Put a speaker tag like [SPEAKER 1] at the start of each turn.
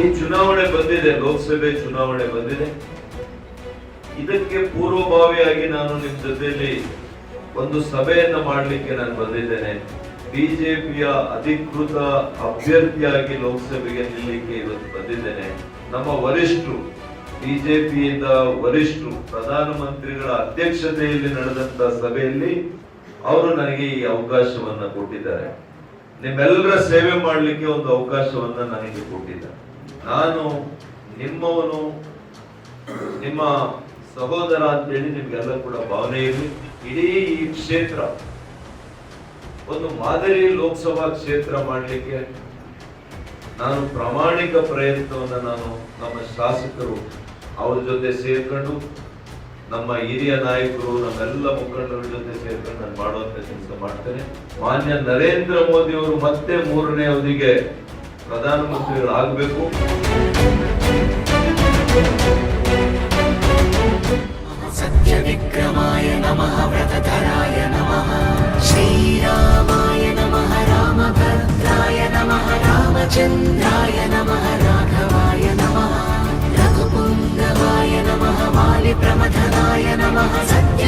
[SPEAKER 1] ಬಂದಿದೆ, ಲೋಕಸಭೆ ಚುನಾವಣೆ ಬಂದಿದೆ. ಇದಕ್ಕೆ ಪೂರ್ವಭಾವಿಯಾಗಿ ನಾನು ನಿಮ್ಮ ಜೊತೆಯಲ್ಲಿ ಒಂದು ಸಭೆಯನ್ನ ಮಾಡಲಿಕ್ಕೆ ನಾನು ಬಂದಿದ್ದೇನೆ. ಬಿಜೆಪಿಯ ಅಧಿಕೃತ ಅಭ್ಯರ್ಥಿಯಾಗಿ ಲೋಕಸಭೆಗೆ ನಿಲ್ಲಲಿಕ್ಕೆ ಇವತ್ತು ಬಂದಿದ್ದೇನೆ. ನಮ್ಮ ವರಿಷ್ಠರು, ಬಿಜೆಪಿಯಿಂದ ವರಿಷ್ಠರು, ಪ್ರಧಾನಮಂತ್ರಿಗಳ ಅಧ್ಯಕ್ಷತೆಯಲ್ಲಿ ನಡೆದಂತ ಸಭೆಯಲ್ಲಿ ಅವರು ನನಗೆ ಈ ಅವಕಾಶವನ್ನ ಕೊಟ್ಟಿದ್ದಾರೆ. ನಿಮ್ಮೆಲ್ಲರ ಸೇವೆ ಮಾಡಲಿಕ್ಕೆ ಒಂದು ಅವಕಾಶವನ್ನ ನನಗೆ ಕೊಟ್ಟಿದ್ದಾರೆ. ನಾನು ನಿಮ್ಮವನು, ನಿಮ್ಮ ಸಹೋದರ ಅಂತೇಳಿ ನಿಮ್ಗೆಲ್ಲ ಕೂಡ ಭಾವನೆ ಇರಲಿ. ಇಡೀ ಈ ಕ್ಷೇತ್ರ, ಒಂದು ಮಾದರಿ ಲೋಕಸಭಾ ಕ್ಷೇತ್ರ ಮಾಡಲಿಕ್ಕೆ ನಾನು ಪ್ರಾಮಾಣಿಕ ಪ್ರಯತ್ನವನ್ನ ನಾನು ನಮ್ಮ ಶಾಸಕರು ಅವ್ರ ಜೊತೆ ಸೇರ್ಕೊಂಡು, ನಮ್ಮ ಹಿರಿಯ ನಾಯಕರು, ನಮ್ಮೆಲ್ಲ ಮುಖಂಡರ ಜೊತೆ ಸೇರ್ಕೊಂಡು ನಾನು ಮಾಡುವಂತ ಕೆಲಸ ಮಾಡ್ತೇನೆ. ಮಾನ್ಯ ನರೇಂದ್ರ ಮೋದಿ ಅವರು ಮತ್ತೆ ಮೂರನೇ ಅವಧಿಗೆ प्रधानमंत्री
[SPEAKER 2] आगे सत्य विक्रमाय नम व्रतधराय नम श्रीराय नम राम भद्राय नम रामचंद्राय नम राघवाय नम रघुपुंगवाय नम वालिप्रमथनाय नम सत्य